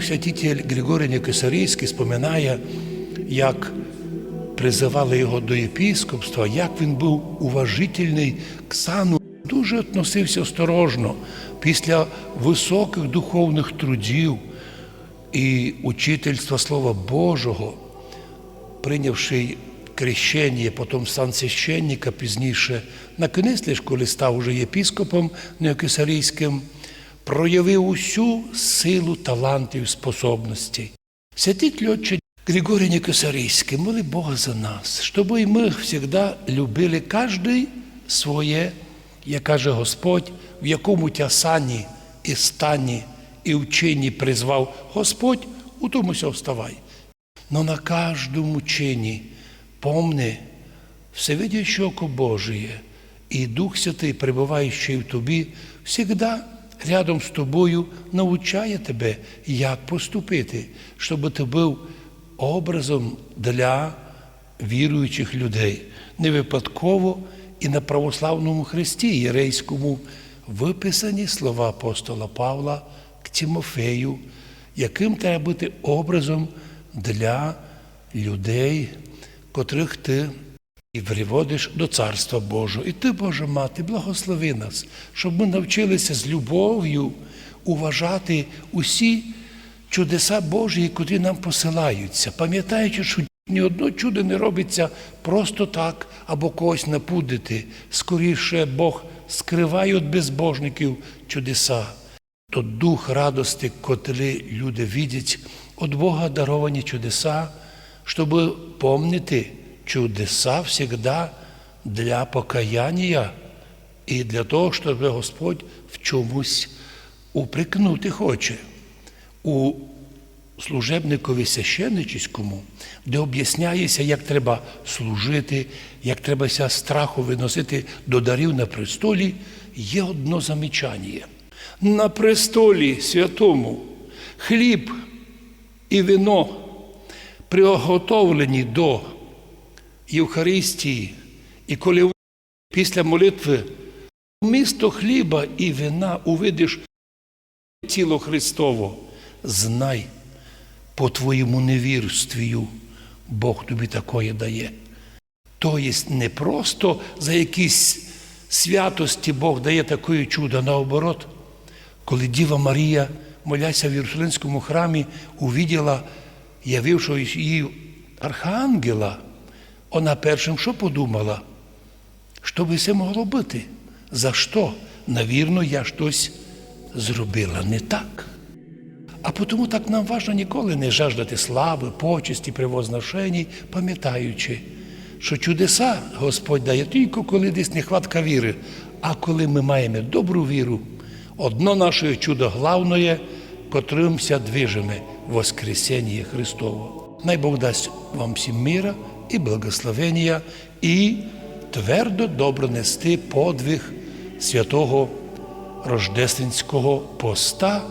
Святитель Григорій Некисарійський споминає, як призивали його до єпіскопства, як він був уважительний к сану, дуже относився осторожно після високих духовних трудів і учительства Слова Божого, прийнявши крещення, потім сан священника пізніше, на лиш, коли став уже єпіскопом неокисарійським, проявив усю силу талантів способностей. Святитель Отче Григорій Некосарійський, моли Бога за нас, щоб і ми завжди любили кожний своє, як каже Господь, в якому тя сані і стані, і вчині призвав Господь, у тому ся вставай. Но на каждому чині помни всевидящее око Божие і Дух Святий, перебуваючий в тобі, всегда рядом з тобою навчає тебе, як поступити, щоб ти був образом для віруючих людей. Не випадково і на православному Христі Єрейському виписані слова апостола Павла к Тимофею, яким треба бути образом для людей, котрих ти і приводиш до Царства Божого. І ти, Божа Мати, благослови нас, щоб ми навчилися з любов'ю уважати усі чудеса Божі, котрі нам посилаються, пам'ятаючи, що ні одно чудо не робиться просто так або когось напудити. Скоріше Бог скриває від безбожників чудеса. То дух радости, котрий люди видять, від Бога даровані чудеса, щоб помнити чудеса всегда для покаяння і для того, щоб Господь в чомусь упрекнути хоче. У служебникові священничському, де об'ясняється, як треба служити, як треба ся страху виносити до дарів на престолі, є одно замічання. На престолі святому хліб і вино приготовлені до Євхаристії, і коли після молитви місто хліба і вина увидиш тіло Христово, знай по твоєму невірствію Бог тобі такое дає. Тобто не просто за якісь святості Бог дає таке чудо, наоборот, коли Діва Марія, моляся в Єрусалимському храмі, увиділа, явившого їй архангела, вона першим що подумала? Що би це могло бути? За що? Навірно, я щось зробила не так. А тому так нам важно ніколи не жаждати слави, почесті, превозношеній, пам'ятаючи, що чудеса Господь дає тільки коли десь нехватка віри. А коли ми маємо добру віру, одно наше чудо главное, котримся движеме Воскресення Христово. Най Бог дасть вам всім мира і благословення, і твердо добро нести подвиг святого Рождественського поста.